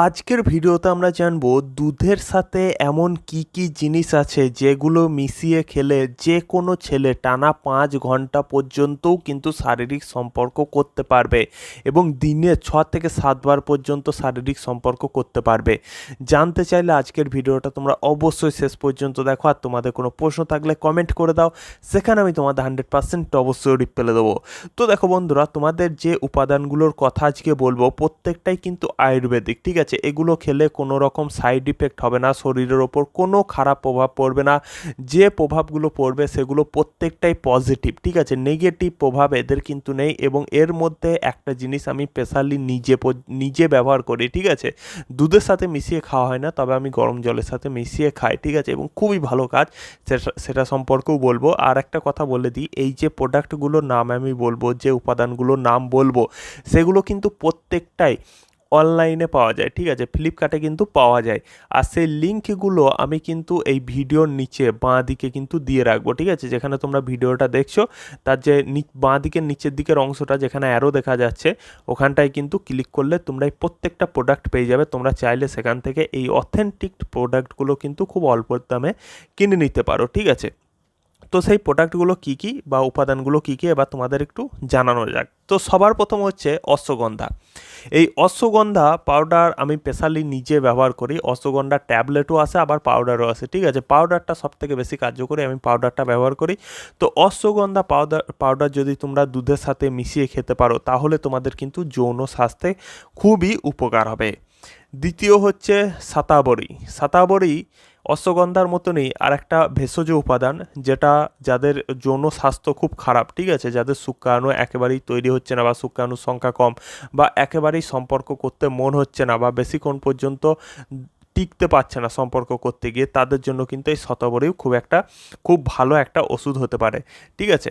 আজকের ভিডিওতে আমরা জানব দুধের সাথে এমন কি কি জিনিস আছে যেগুলো মিশিয়ে খেলে যে কোনো ছেলে টানা পাঁচ ঘণ্টা পর্যন্তও কিন্তু শারীরিক সম্পর্ক করতে পারবে এবং দিনে ছ থেকে সাতবার পর্যন্ত শারীরিক সম্পর্ক করতে পারবে। জানতে চাইলে আজকের ভিডিওটা তোমরা অবশ্যই শেষ পর্যন্ত দেখো আর তোমাদের কোনো প্রশ্ন থাকলে কমেন্ট করে দাও, সেখানে আমি তোমাদের হান্ড্রেড পার্সেন্ট অবশ্যই রিপ্লাই দেবো। তো দেখো বন্ধুরা, তোমাদের যে উপাদানগুলোর কথা আজকে বলব, প্রত্যেকটাই কিন্তু আয়ুর্বেদিক, ঠিক আছে? এগুলো খেলে কোনো রকম সাইড ইফেক্ট হবে না, শরীরের ওপর কোনো খারাপ প্রভাব পড়বে না। যে প্রভাবগুলো পড়বে সেগুলো প্রত্যেকটাই পজিটিভ ঠিক আছে? নেগেটিভ প্রভাব এদের কিন্তু নেই এবং এর মধ্যে একটা জিনিস আমি স্পেশালি নিজে নিজে ব্যবহার করি, ঠিক আছে? দুধের সাথে মিশিয়ে খাওয়া হয় না, তবে আমি গরম জলের সাথে মিশিয়ে খাই, ঠিক আছে? এবং খুবই ভালো কাজ, সেটা সম্পর্কেও বলব। আর একটা কথা বলে দিই, এই যে প্রোডাক্টগুলোর নাম আমি বলব, যে উপাদানগুলোর নাম বলব, সেগুলো কিন্তু প্রত্যেকটাই অনলাইনে পাওয়া যায়, ঠিক আছে? ফ্লিপকার্টে কিন্তু পাওয়া যায়। আর সেই লিঙ্কগুলো আমি কিন্তু এই ভিডিওর নিচে, বাঁ দিকে কিন্তু দিয়ে রাখব, ঠিক আছে? যেখানে তোমরা ভিডিওটা দেখছ, তার যে বাঁ দিকের নিচের দিকের অংশটা, যেখানে অ্যারো দেখা যাচ্ছে, ওখানটায় কিন্তু ক্লিক করলে তোমরা এই প্রত্যেকটা প্রোডাক্ট পেয়ে যাবে। তোমরা চাইলে সেখান থেকে এই অথেন্টিক প্রোডাক্টগুলো কিন্তু খুব অল্প দামে কিনে নিতে পারো, ঠিক আছে? তো সেই প্রোডাক্টগুলো কী কী বা উপাদানগুলো কী কী এবার তোমাদের একটু জানানো যাক। তো সবার প্রথম হচ্ছে অশ্বগন্ধা। এই অশ্বগন্ধা পাউডার আমি স্পেশালি নিজে ব্যবহার করি। অশ্বগন্ধা ট্যাবলেটও আছে, আবার পাউডারও আছে, ঠিক আছে? পাউডারটা সব থেকে বেশি কার্যকরী, আমি পাউডারটা ব্যবহার করি। তো অশ্বগন্ধা পাউডার পাউডার যদি তোমরা দুধের সাথে মিশিয়ে খেতে পারো, তাহলে তোমাদের কিন্তু যৌন স্বাস্থ্যে খুবই উপকার হবে। দ্বিতীয় হচ্ছে সাতাবড়ি। সাতাবড়ি অশ্বগন্ধার মতনই আর একটা ভেষজ উপাদান যেটা যাদের যৌন স্বাস্থ্য খুব খারাপ, ঠিক আছে? যাদের শুক্রাণু একেবারেই তৈরি হচ্ছে না বা শুক্রাণুর সংখ্যা কম বা একেবারেই সম্পর্ক করতে মন হচ্ছে না বা বেশিক্ষণ পর্যন্ত টিকতে পারছে না সম্পর্ক করতে গিয়ে, তাদের জন্য কিন্তু এই শতবরীও খুব একটা, খুব ভালো একটা ওষুধ হতে পারে। ঠিক আছে?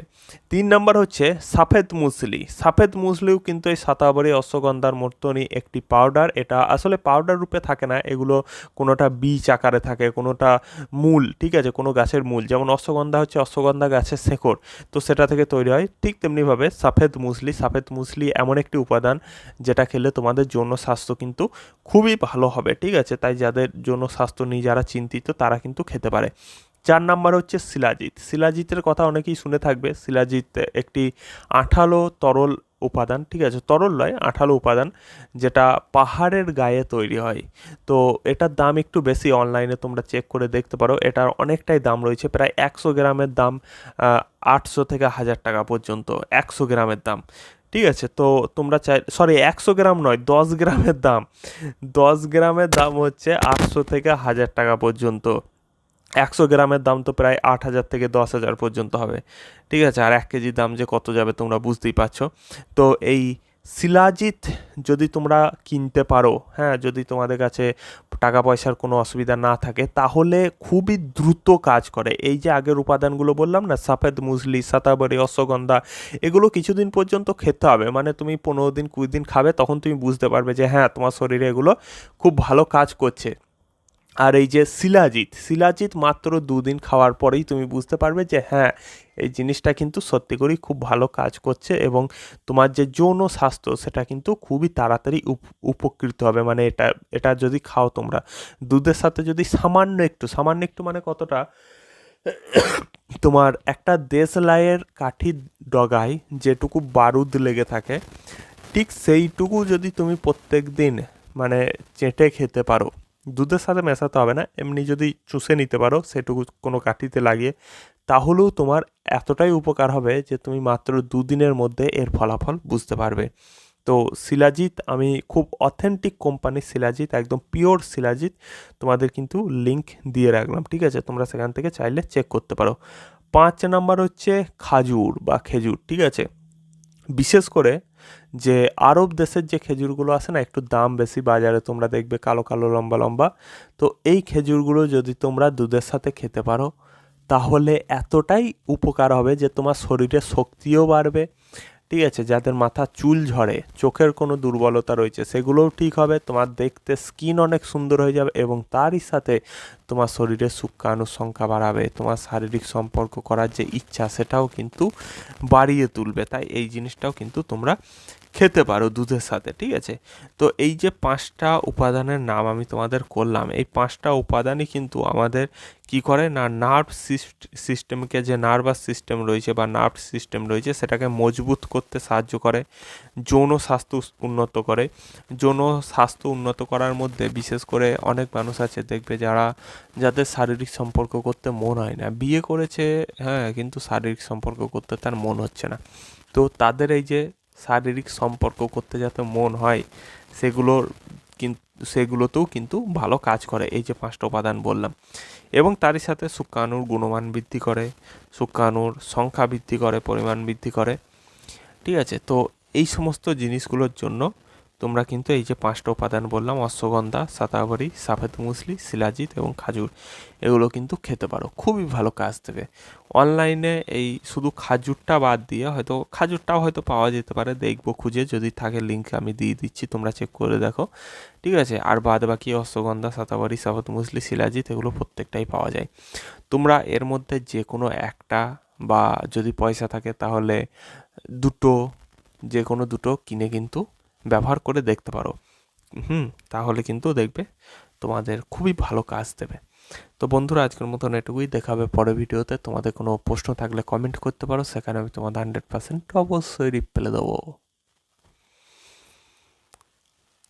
তিন নম্বর হচ্ছে সাফেদ মুসলি। সাফেদ মুসলিও কিন্তু এই শতাবরী অশ্বগন্ধার মতনই একটি পাউডার। এটা আসলে পাউডার রূপে থাকে না, এগুলো কোনোটা বীজ আকারে থাকে, কোনোটা মূল, ঠিক আছে? কোনো গাছের মূল। যেমন অশ্বগন্ধা হচ্ছে অশ্বগন্ধা গাছের শেকড়। তো সেটা থেকে তৈরি হয় ঠিক তেমনিভাবে সাফেদ মুসলি। সাফেদ মুসলি এমন একটি উপাদান যেটা খেলে তোমাদের যৌন স্বাস্থ্য কিন্তু খুবই ভালো হবে, ঠিক আছে? তাই যাদের জন্য স্বাস্থ্য নিয়ে যারা চিন্তিত, তারা কিন্তু খেতে পারে। চার নাম্বার হচ্ছে শিলাজিৎ। শিলাজিতের কথা অনেকেই শুনে থাকবে। শিলাজিৎ একটি আঠালো তরল উপাদান, ঠিক আছে? তরল নয়, আঠালো উপাদান, যেটা পাহাড়ের গায়ে তৈরি হয়। তো এটার দাম একটু বেশি, অনলাইনে তোমরা চেক করে দেখতে পারো। এটার অনেকটাই দাম রয়েছে, প্রায় একশো গ্রামের দাম আটশো থেকে হাজার টাকা পর্যন্ত, একশো গ্রামের দাম। ঠিক আছে? তো তোমরা চাই সরি একশো গ্রাম নয়, দশ গ্রামের দাম। দশ গ্রামের দাম হচ্ছে আটশো থেকে হাজার টাকা পর্যন্ত। একশো গ্রামের দাম তো প্রায় আট হাজার থেকে দশ হাজার পর্যন্ত হবে। ঠিক আছে? আর এক কেজির দাম যে কত যাবে তোমরা বুঝতেই পারছ। তো এই শিলাজিৎ, যদি তোমরা কিনতে পারো হ্যাঁ যদি তোমাদের কাছে টাকা পয়সার কোনো অসুবিধা না থাকে, তাহলে খুবই দ্রুত কাজ করে। এই যে আগের উপাদানগুলো বললাম না, সাফেদ মুজলি সাতাবারি অশ্বগন্ধা, এগুলো কিছুদিন পর্যন্ত খেতে হবে। মানে তুমি পনেরো দিন, কুড়ি দিন খাবে, তখন তুমি বুঝতে পারবে যে হ্যাঁ তোমার শরীরে এগুলো খুব ভালো কাজ করছে। আর এই যে শিলাজিৎ শিলাজিৎ মাত্র দুদিন খাওয়ার পরেই তুমি বুঝতে পারবে যে হ্যাঁ এই জিনিসটা কিন্তু সত্যি করেই খুব ভালো কাজ করছে এবং তোমার যে যৌন স্বাস্থ্য সেটা কিন্তু খুবই তাড়াতাড়ি উপ- উপকৃত হবে। মানে এটা এটা যদি খাও তোমরা। দুধের সাথে যদি সামান্য একটু সামান্য একটু মানে কতটা? তোমার একটা দেশলাইয়ের কাঠির ডগায় যেটুকু বারুদ লেগে থাকে, ঠিক সেইটুকু যদি তুমি প্রত্যেক দিন মানে চেটে খেতে পারো দুধের সাথে মেশাতে হবে না। এমনি যদি চুষে নিতে পারো, সেটুকু কোনো কাঠিতে লাগিয়ে, তাহলেও তোমার এতটাই উপকার হবে যে তুমি মাত্র দুদিনের মধ্যে এর ফলাফল বুঝতে পারবে। তো শিলাজিৎ, আমি খুব অথেন্টিক কোম্পানির শিলাজিৎ, একদম পিওর শিলাজিৎ, তোমাদের কিন্তু লিংক দিয়ে রাখলাম, ঠিক আছে? তোমরা সেখান থেকে চাইলে চেক করতে পারো। পাঁচ নাম্বার হচ্ছে খাজুর বা খেজুর, ঠিক আছে? বিশেষ করে যে আরব দেশের যে খেজুরগুলো আছে না, একটু দাম বেশি, বাজারে তোমরা দেখবে কালো কালো, লম্বা লম্বা। তো এই খেজুরগুলো যদি তোমরা দুধের সাথে খেতে পারো, তাহলে এতটাই উপকার হবে যে তোমার শরীরে শক্তিও বাড়বে ঠিক আছে, যাদের মাথা চুল ঝরে, চোখের কোনো দুর্বলতা রয়েছে, সেগুলোও ঠিক হবে। তোমার দেখতে স্কিন অনেক সুন্দর হয়ে যাবে এবং তারই সাথে তোমার শরীরে শুক্রাণুর সংখ্যা বাড়াবে। তোমার শারীরিক সম্পর্ক করার যে ইচ্ছা, সেটাও কিন্তু বাড়িয়ে তুলবে। তাই এই জিনিসটাও কিন্তু তোমরা খেতে পারো দুধের সাথে, ঠিক আছে? তো এই যে পাঁচটা উপাদানের নাম আমি তোমাদের করলাম, এই পাঁচটা উপাদানই কিন্তু আমাদের কি করে না নার্ভ সিস্টেমকে যে নার্ভাস সিস্টেম রয়েছে বা নার্ভ সিস্টেম রয়েছে, সেটাকে মজবুত করতে সাহায্য করে, যৌন স্বাস্থ্য উন্নত করে। যৌন স্বাস্থ্য উন্নত করার মধ্যে বিশেষ করে অনেক মানুষ আছে, দেখবে যারা, যাদের শারীরিক সম্পর্ক করতে মন হয় না। বিয়ে করেছে হ্যাঁ কিন্তু শারীরিক সম্পর্ক করতে তার মন হচ্ছে না। তো তাদের এই যে শারীরিক সম্পর্ক করতে যাতে মন হয়, সেগুলোর সেগুলোতেও কিন্তু ভালো কাজ করে, এই যে পাঁচটা উপাদান বললাম। এবং তারই সাথে শুক্রাণুর গুণমান বৃদ্ধি করে, শুক্রাণুর সংখ্যা বৃদ্ধি করে, পরিমাণ বৃদ্ধি করে, ঠিক আছে? তো এই সমস্ত জিনিসগুলোর জন্য তোমরা কিন্তু এই যে পাঁচটা উপাদান বললাম, অশ্বগন্ধা, সাতাবারি, সাফেদ মুসলি, শিলাজিৎ এবং খাজুর, এগুলো কিন্তু খেতে পারো। খুবই ভালো কাজ দেবে। অনলাইনে এই শুধু খাজুরটা বাদ দিয়ে হয়তো, খাজুরটাও হয়তো পাওয়া যেতে পারে, দেখব খুঁজে, যদি থাকে লিঙ্ক আমি দিয়ে দিচ্ছি, তোমরা চেক করে দেখো। ঠিক আছে? আর বাদ বাকি অশ্বগন্ধা, সাতাবারি, সাফেদ মুসলি, শিলাজিৎ, এগুলো প্রত্যেকটাই পাওয়া যায়। তোমরা এর মধ্যে যে কোনো একটা বা যদি পয়সা থাকে, তাহলে দুটো যে কোনো দুটো কিনে কিন্তু ব্যবহার করে দেখতে পারো। হুম, তাহলে কিন্তু দেখবে তোমাদের খুবই ভালো কাজ দেবে। তো বন্ধুরা, আজকের মতন এটুকুই। দেখাবে পরে ভিডিওতে। তোমাদের কোনো প্রশ্ন থাকলে কমেন্ট করতে পারো। সেখানে আমি তোমাদের হান্ড্রেড পার্সেন্ট অবশ্যই রিপ্লাই দেবো।